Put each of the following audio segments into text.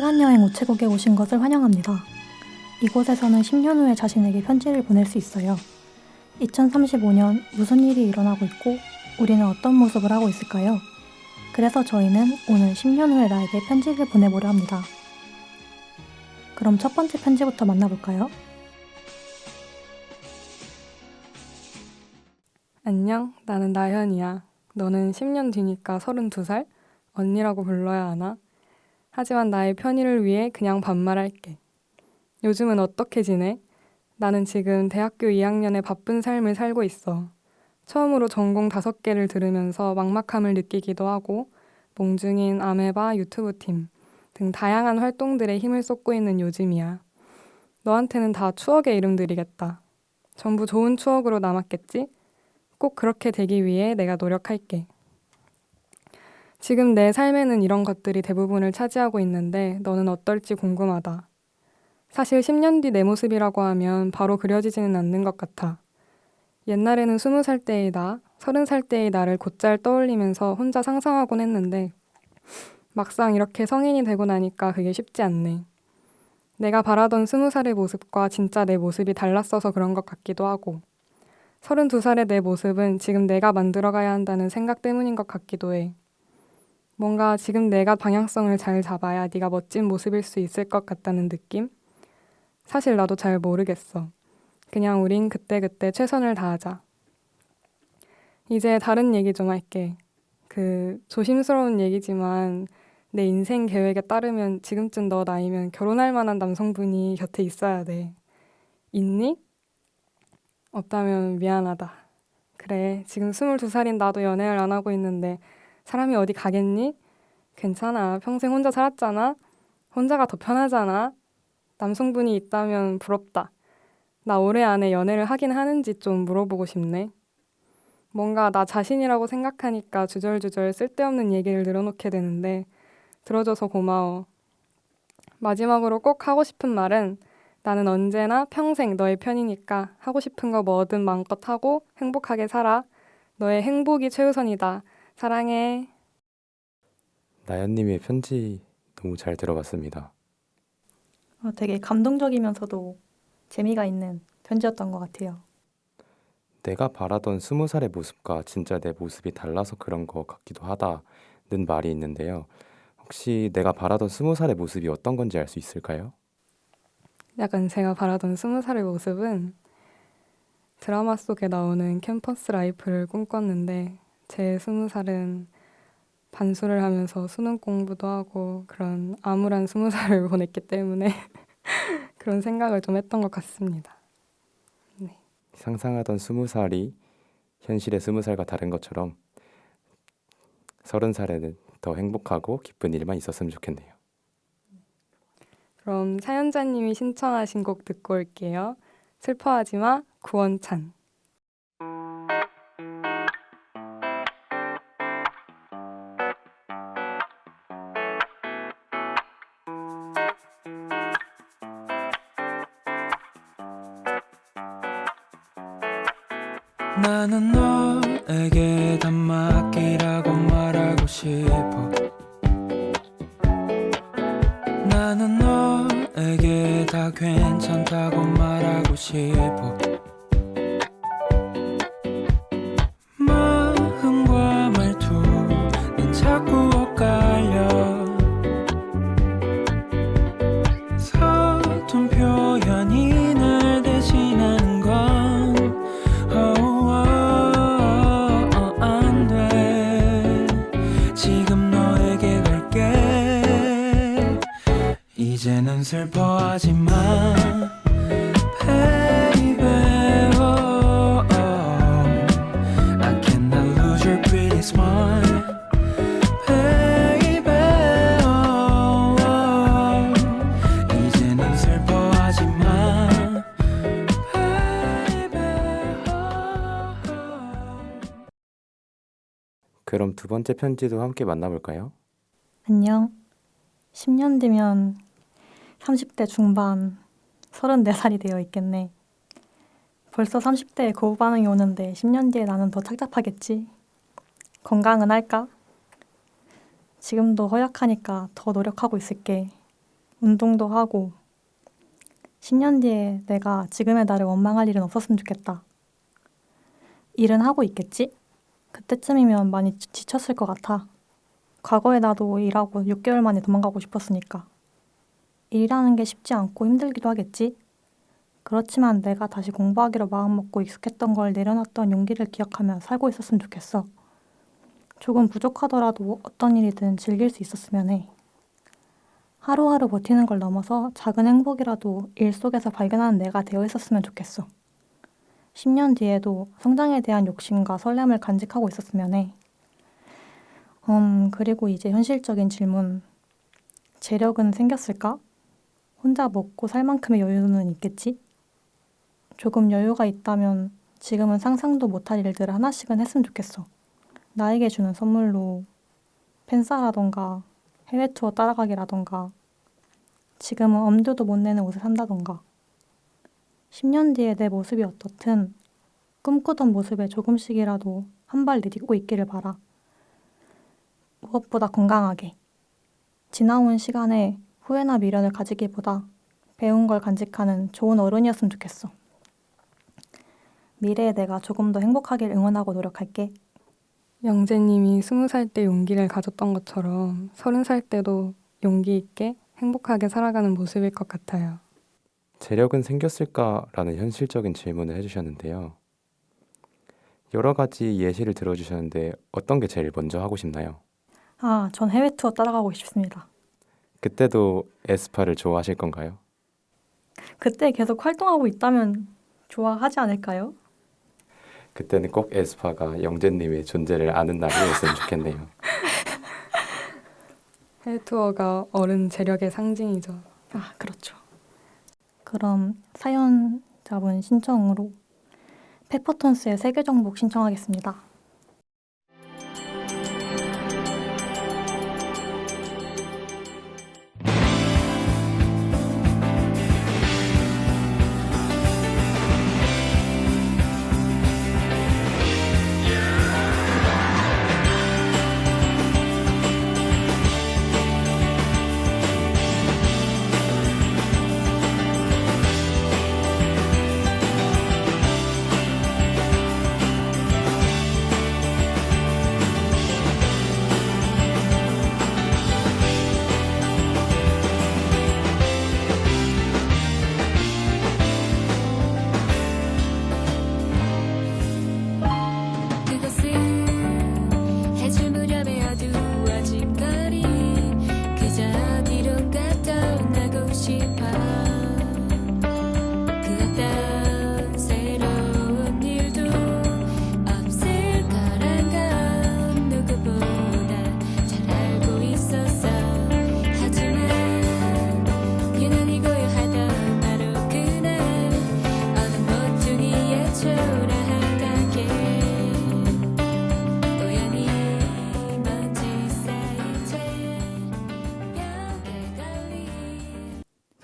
시간여행 우체국에 오신 것을 환영합니다. 이곳에서는 10년 후에 자신에게 편지를 보낼 수 있어요. 2035년 무슨 일이 일어나고 있고 우리는 어떤 모습을 하고 있을까요? 그래서 저희는 오늘 10년 후의 나에게 편지를 보내보려 합니다. 그럼 첫 번째 편지부터 만나볼까요? 안녕, 나는 나현이야. 너는 10년 뒤니까 32살? 언니라고 불러야 하나? 하지만 나의 편의를 위해 그냥 반말할게. 요즘은 어떻게 지내? 나는 지금 대학교 2학년의 바쁜 삶을 살고 있어. 처음으로 전공 다섯 개를 들으면서 막막함을 느끼기도 하고, 몽중인 아메바 유튜브 팀 등 다양한 활동들에 힘을 쏟고 있는 요즘이야. 너한테는 다 추억의 이름들이겠다. 전부 좋은 추억으로 남았겠지? 꼭 그렇게 되기 위해 내가 노력할게. 지금 내 삶에는 이런 것들이 대부분을 차지하고 있는데 너는 어떨지 궁금하다. 사실 10년 뒤 내 모습이라고 하면 바로 그려지지는 않는 것 같아. 옛날에는 20살 때의 나, 30살 때의 나를 곧잘 떠올리면서 혼자 상상하곤 했는데 막상 이렇게 성인이 되고 나니까 그게 쉽지 않네. 내가 바라던 20살의 모습과 진짜 내 모습이 달랐어서 그런 것 같기도 하고 32살의 내 모습은 지금 내가 만들어가야 한다는 생각 때문인 것 같기도 해. 뭔가 지금 내가 방향성을 잘 잡아야 네가 멋진 모습일 수 있을 것 같다는 느낌? 사실 나도 잘 모르겠어. 그냥 우린 그때그때 최선을 다하자. 이제 다른 얘기 좀 할게. 그 조심스러운 얘기지만 내 인생 계획에 따르면 지금쯤 너 나이면 결혼할 만한 남성분이 곁에 있어야 돼. 있니? 없다면 미안하다. 그래, 지금 22살인 나도 연애를 안 하고 있는데 사람이 어디 가겠니? 괜찮아. 평생 혼자 살았잖아. 혼자가 더 편하잖아. 남성분이 있다면 부럽다. 나 올해 안에 연애를 하긴 하는지 좀 물어보고 싶네. 뭔가 나 자신이라고 생각하니까 주절주절 쓸데없는 얘기를 늘어놓게 되는데 들어줘서 고마워. 마지막으로 꼭 하고 싶은 말은 나는 언제나 평생 너의 편이니까 하고 싶은 거 뭐든 마음껏 하고 행복하게 살아. 너의 행복이 최우선이다. 사랑해. 나연님의 편지 너무 잘 들어봤습니다. 어, 되게 감동적이면서도 재미가 있는 편지였던 것 같아요. 내가 바라던 스무 살의 모습과 진짜 내 모습이 달라서 그런 것 같기도 하다는 말이 있는데요. 혹시 내가 바라던 스무 살의 모습이 어떤 건지 알 수 있을까요? 약간 제가 바라던 스무 살의 모습은 드라마 속에 나오는 캠퍼스 라이프를 꿈꿨는데 제 스무 살은 반수를 하면서 수능 공부도 하고 그런 암울한 스무 살을 보냈기 때문에 그런 생각을 좀 했던 것 같습니다. 상상하던 스무 살이 현실의 스무 살과 다른 것처럼 서른 살에는 더 행복하고 기쁜 일만 있었으면 좋겠네요. 그럼 사연자님이 신청하신 곡 듣고 올게요. 슬퍼하지 마, 구원찬. 나는 너에게 다 맡기라고 말하고 싶어. 나는 너에게 다 괜찮다고 말하고 싶어 번째 편지도 함께 만나볼까요? 안녕. 10년 뒤면 30대 중반, 34살이 되어 있겠네. 벌써 30대에 거부 반응이 오는데 10년 뒤에 나는 더 착잡하겠지. 건강은 할까? 지금도 허약하니까 더 노력하고 있을게. 운동도 하고 10년 뒤에 내가 지금의 나를 원망할 일은 없었으면 좋겠다. 일은 하고 있겠지? 그때쯤이면 많이 지- 지쳤을 것 같아. 과거에 나도 일하고 6개월 만에 도망가고 싶었으니까. 일이라는 게 쉽지 않고 힘들기도 하겠지? 그렇지만 내가 다시 공부하기로 마음먹고 익숙했던 걸 내려놨던 용기를 기억하며 살고 있었으면 좋겠어. 조금 부족하더라도 어떤 일이든 즐길 수 있었으면 해. 하루하루 버티는 걸 넘어서 작은 행복이라도 일 속에서 발견하는 내가 되어 있었으면 좋겠어. 10년 뒤에도 성장에 대한 욕심과 설렘을 간직하고 있었으면 해. 음, 그리고 이제 현실적인 질문. 재력은 생겼을까? 혼자 먹고 살 만큼의 여유는 있겠지? 조금 여유가 있다면 지금은 상상도 못할 일들을 하나씩은 했으면 좋겠어. 나에게 주는 선물로 팬싸라던가 해외 투어 따라가기라던가 지금은 엄두도 못 내는 옷을 산다던가 10년 뒤에 내 모습이 어떻든 꿈꾸던 모습에 조금씩이라도 한 발 내딛고 있기를 바라. 무엇보다 건강하게. 지나온 시간에 후회나 미련을 가지기보다 배운 걸 간직하는 좋은 어른이었으면 좋겠어. 미래의 내가 조금 더 행복하길 응원하고 노력할게. 영재님이 스무 살 때 용기를 가졌던 것처럼 서른 살 때도 용기 있게 행복하게 살아가는 모습일 것 같아요. 재력은 생겼을까라는 현실적인 질문을 해주셨는데요. 여러 가지 예시를 들어주셨는데 어떤 게 제일 먼저 하고 싶나요? 아, 전 해외 투어 따라가고 싶습니다. 그때도 에스파를 좋아하실 건가요? 그때 계속 활동하고 있다면 좋아하지 않을까요? 그때는 꼭 에스파가 영재님의 존재를 아는 날이었으면 좋겠네요. 해외 투어가 어른 재력의 상징이죠. 아, 그렇죠. 그럼 사연자분 신청으로 페퍼톤스의 세계 정복 신청하겠습니다.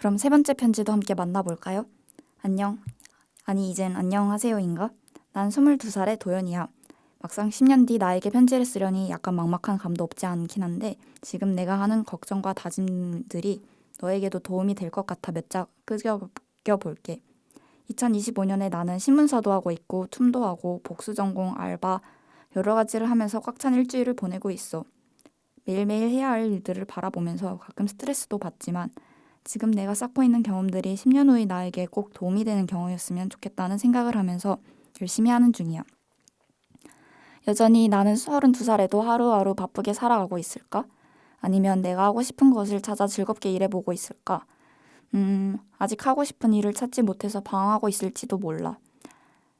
그럼 세 번째 편지도 함께 만나볼까요? 안녕. 아니, 이젠 안녕하세요인가? 난 22살의 도연이야. 막상 10년 뒤 나에게 편지를 쓰려니 약간 막막한 감도 없지 않긴 한데 지금 내가 하는 걱정과 다짐들이 너에게도 도움이 될 것 같아 몇장 끄겨볼게. 2025년에 나는 신문사도 하고 있고 툼도 하고 복수 전공 알바 여러 가지를 하면서 꽉 찬 일주일을 보내고 있어. 매일매일 해야 할 일들을 바라보면서 가끔 스트레스도 받지만 지금 내가 쌓고 있는 경험들이 10년 후의 나에게 꼭 도움이 되는 경험이었으면 좋겠다는 생각을 하면서 열심히 하는 중이야. 여전히 나는 32살에도 하루하루 바쁘게 살아가고 있을까? 아니면 내가 하고 싶은 것을 찾아 즐겁게 일해보고 있을까? 음, 아직 하고 싶은 일을 찾지 못해서 방황하고 있을지도 몰라.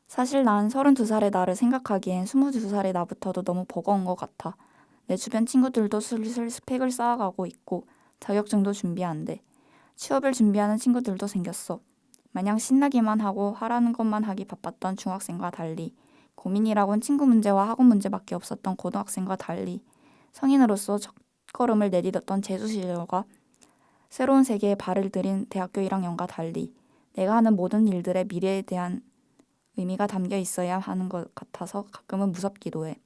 사실 난 32살의 나를 생각하기엔 22살의 나부터도 너무 버거운 것 같아. 내 주변 친구들도 슬슬 스펙을 쌓아가고 있고 자격증도 준비한대. 취업을 준비하는 친구들도 생겼어. 마냥 신나기만 하고 하라는 것만 하기 바빴던 중학생과 달리 고민이라곤 친구 문제와 학원 문제밖에 없었던 고등학생과 달리 성인으로서 첫걸음을 내딛었던 재수시절과 새로운 세계에 발을 들인 대학교 1학년과 달리 내가 하는 모든 일들의 미래에 대한 의미가 담겨 있어야 하는 것 같아서 가끔은 무섭기도 해.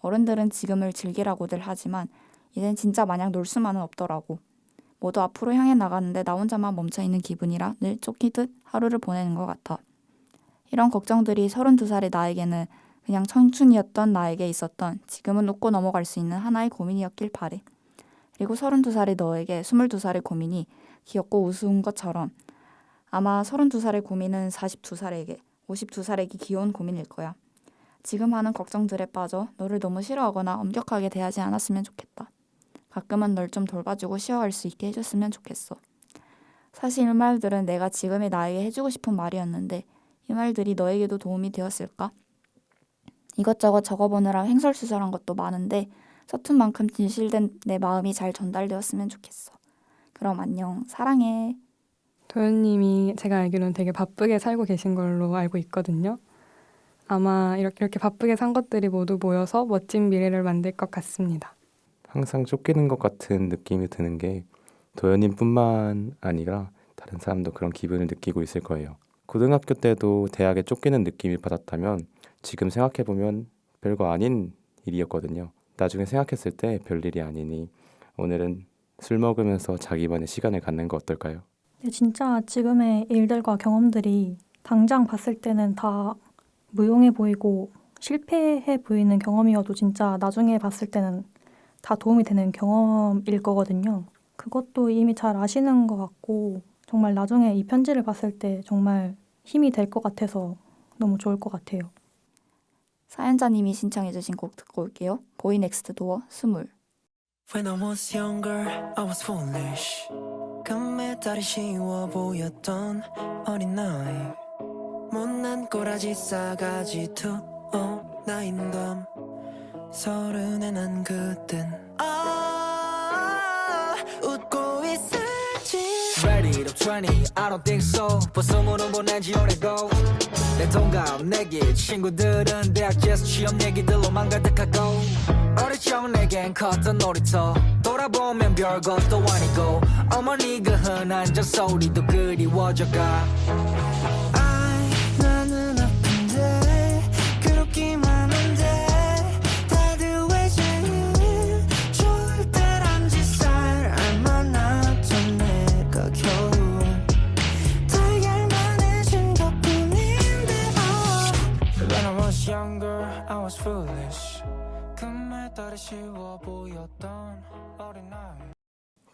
어른들은 지금을 즐기라고들 하지만 이젠 진짜 마냥 놀 수만은 없더라고. 모두 앞으로 향해 나가는데 나 혼자만 멈춰 있는 기분이라 늘 쫓기듯 하루를 보내는 것 같아. 이런 걱정들이 32살의 나에게는 그냥 청춘이었던 나에게 있었던 지금은 웃고 넘어갈 수 있는 하나의 고민이었길 바래. 그리고 32살의 너에게 22살의 고민이 귀엽고 우스운 것처럼 아마 32살의 고민은 42살에게, 52살에게 귀여운 고민일 거야. 지금 하는 걱정들에 빠져 너를 너무 싫어하거나 엄격하게 대하지 않았으면 좋겠다. 가끔은 널 좀 돌봐주고 쉬어갈 수 있게 해줬으면 좋겠어. 사실 이 말들은 내가 지금의 나에게 해주고 싶은 말이었는데 이 말들이 너에게도 도움이 되었을까? 이것저것 적어보느라 횡설수설한 것도 많은데 서툰 만큼 진실된 내 마음이 잘 전달되었으면 좋겠어. 그럼 안녕. 사랑해. 도현님이 제가 알기로는 되게 바쁘게 살고 계신 걸로 알고 있거든요. 아마 이렇게, 이렇게 바쁘게 산 것들이 모두 모여서 멋진 미래를 만들 것 같습니다. 항상 쫓기는 것 같은 느낌이 드는 게 도현님뿐만 아니라 다른 사람도 그런 기분을 느끼고 있을 거예요. 고등학교 때도 대학에 쫓기는 느낌을 받았다면 지금 생각해 보면 별거 아닌 일이었거든요. 나중에 생각했을 때 별일이 아니니 오늘은 술 먹으면서 자기만의 시간을 갖는 거 어떨까요? 근데 진짜 지금의 일들과 경험들이 당장 봤을 때는 다 무용해 보이고 실패해 보이는 경험이어도 진짜 나중에 봤을 때는 다 도움이 되는 경험일 거거든요. 그것도 이미 잘 아시는 것 같고 정말 나중에 이 편지를 봤을 때 정말 힘이 될 것 같아서 너무 좋을 것 같아요. 사연자님이 신청해주신 곡 듣고 올게요. 보이 넥스트 도어 스물. When I was younger, I was foolish. 금메 달이 쉬워 보였던 어린 나이. 못난 꼬라지 싸가지 투 어 나인 덤. 서른에 난 그땐 아 웃고 있을지. Ready to 20, I don't think so. 벌써물은 보낸 지 오래고. 내 동갑 내기 친구들은 대학에서 취업 얘기들로만 가득하고. 어릴 적 내겐 컸던 놀이터. 돌아보면 별것도 아니고. 어머니가 흔한 잔소리도 그리워져가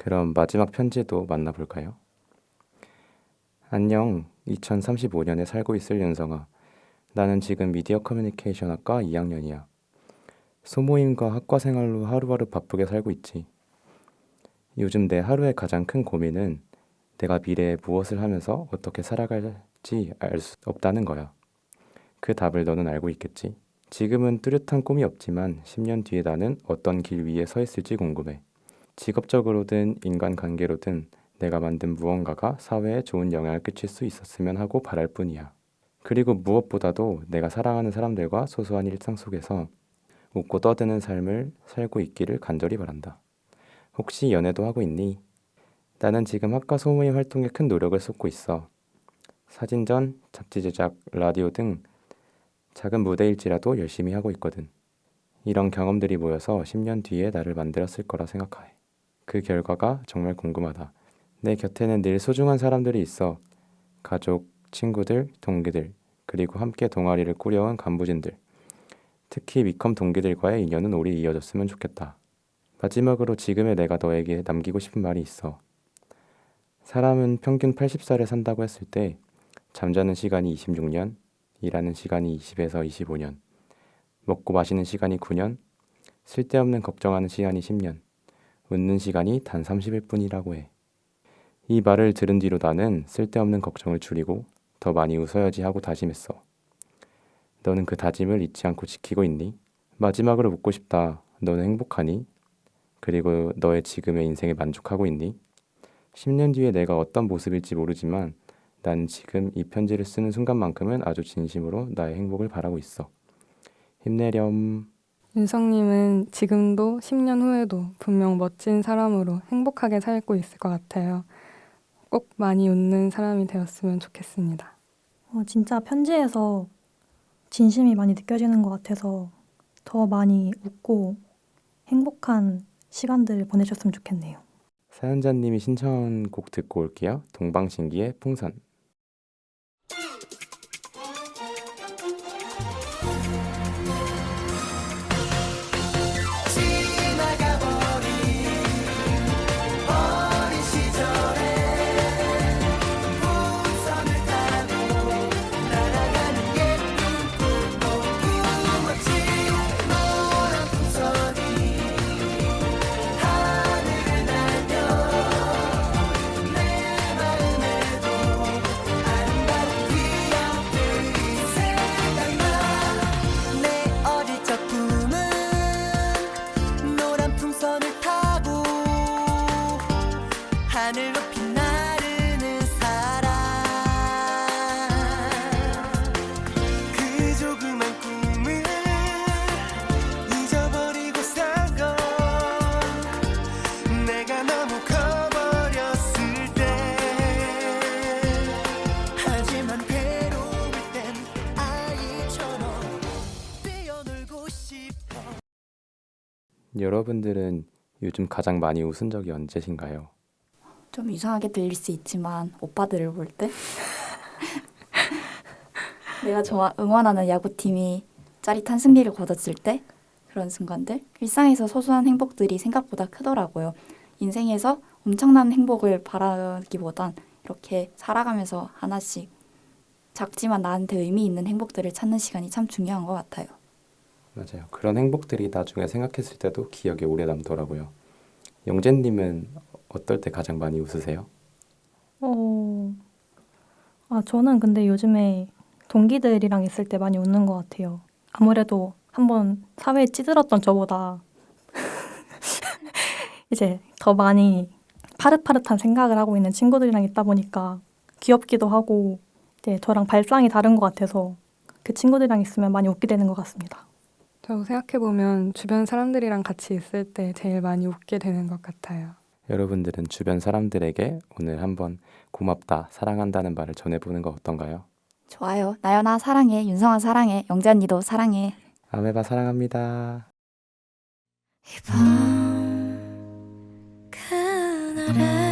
그럼 마지막 편지도 만나볼까요? 안녕. 2035년에 살고 있을 윤성아. 나는 지금 미디어 커뮤니케이션 학과 2학년이야. 소모임과 학과 생활로 하루하루 바쁘게 살고 있지. 요즘 내 하루의 가장 큰 고민은 내가 미래에 무엇을 하면서 어떻게 살아갈지 알 수 없다는 거야. 그 답을 너는 알고 있겠지? 지금은 뚜렷한 꿈이 없지만 10년 뒤에 나는 어떤 길 위에 서 있을지 궁금해. 직업적으로든 인간관계로든 내가 만든 무언가가 사회에 좋은 영향을 끼칠 수 있었으면 하고 바랄 뿐이야. 그리고 무엇보다도 내가 사랑하는 사람들과 소소한 일상 속에서 웃고 떠드는 삶을 살고 있기를 간절히 바란다. 혹시 연애도 하고 있니? 나는 지금 학과 소모임 활동에 큰 노력을 쏟고 있어. 사진전, 잡지 제작, 라디오 등 작은 무대일지라도 열심히 하고 있거든. 이런 경험들이 모여서 10년 뒤에 나를 만들었을 거라 생각해. 그 결과가 정말 궁금하다. 내 곁에는 늘 소중한 사람들이 있어. 가족, 친구들, 동기들, 그리고 함께 동아리를 꾸려온 간부진들. 특히 위컴 동기들과의 인연은 오래 이어졌으면 좋겠다. 마지막으로 지금의 내가 너에게 남기고 싶은 말이 있어. 사람은 평균 80살에 산다고 했을 때 잠자는 시간이 26년, 일하는 시간이 20에서 25년, 먹고 마시는 시간이 9년, 쓸데없는 걱정하는 시간이 10년, 웃는 시간이 단 30일 뿐이라고 해. 이 말을 들은 뒤로 나는 쓸데없는 걱정을 줄이고 더 많이 웃어야지 하고 다짐했어. 너는 그 다짐을 잊지 않고 지키고 있니? 마지막으로 묻고 싶다. 너는 행복하니? 그리고 너의 지금의 인생에 만족하고 있니? 10년 뒤에 내가 어떤 모습일지 모르지만 난 지금 이 편지를 쓰는 순간만큼은 아주 진심으로 나의 행복을 바라고 있어. 힘내렴. 윤성님은 지금도 10년 후에도 분명 멋진 사람으로 행복하게 살고 있을 것 같아요. 꼭 많이 웃는 사람이 되었으면 좋겠습니다. 어, 진짜 편지에서 진심이 많이 느껴지는 것 같아서 더 많이 웃고 행복한 시간들 보내셨으면 좋겠네요. 사연자님이 신청한 곡 듣고 올게요. 동방신기의 풍선. 여러분들은 요즘 가장 많이 웃은 적이 언제신가요? 좀 이상하게 들릴 수 있지만 오빠들을 볼 때 내가 좋아 응원하는 야구팀이 짜릿한 승리를 거뒀을 때 그런 순간들 일상에서 소소한 행복들이 생각보다 크더라고요. 인생에서 엄청난 행복을 바라기보단 이렇게 살아가면서 하나씩 작지만 나한테 의미 있는 행복들을 찾는 시간이 참 중요한 것 같아요. 맞아요. 그런 행복들이 나중에 생각했을 때도 기억에 오래 남더라고요. 영재님은 어떨 때 가장 많이 웃으세요? 어, 아, 저는 근데 요즘에 동기들이랑 있을 때 많이 웃는 것 같아요. 아무래도 한번 사회에 찌들었던 저보다 이제 더 많이 파릇파릇한 생각을 하고 있는 친구들이랑 있다 보니까 귀엽기도 하고 이제 저랑 발상이 다른 것 같아서 그 친구들이랑 있으면 많이 웃게 되는 것 같습니다. 저 생각해보면 주변 사람들이랑 같이 있을 때 제일 많이 웃게 되는 것 같아요. 여러분들은 주변 사람들에게 오늘 한번 고맙다, 사랑한다는 말을 전해보는 거 어떤가요? 좋아요. 나연아 사랑해. 윤성아 사랑해. 영재 언니도 사랑해. 아메바 사랑합니다. 이밤 그날에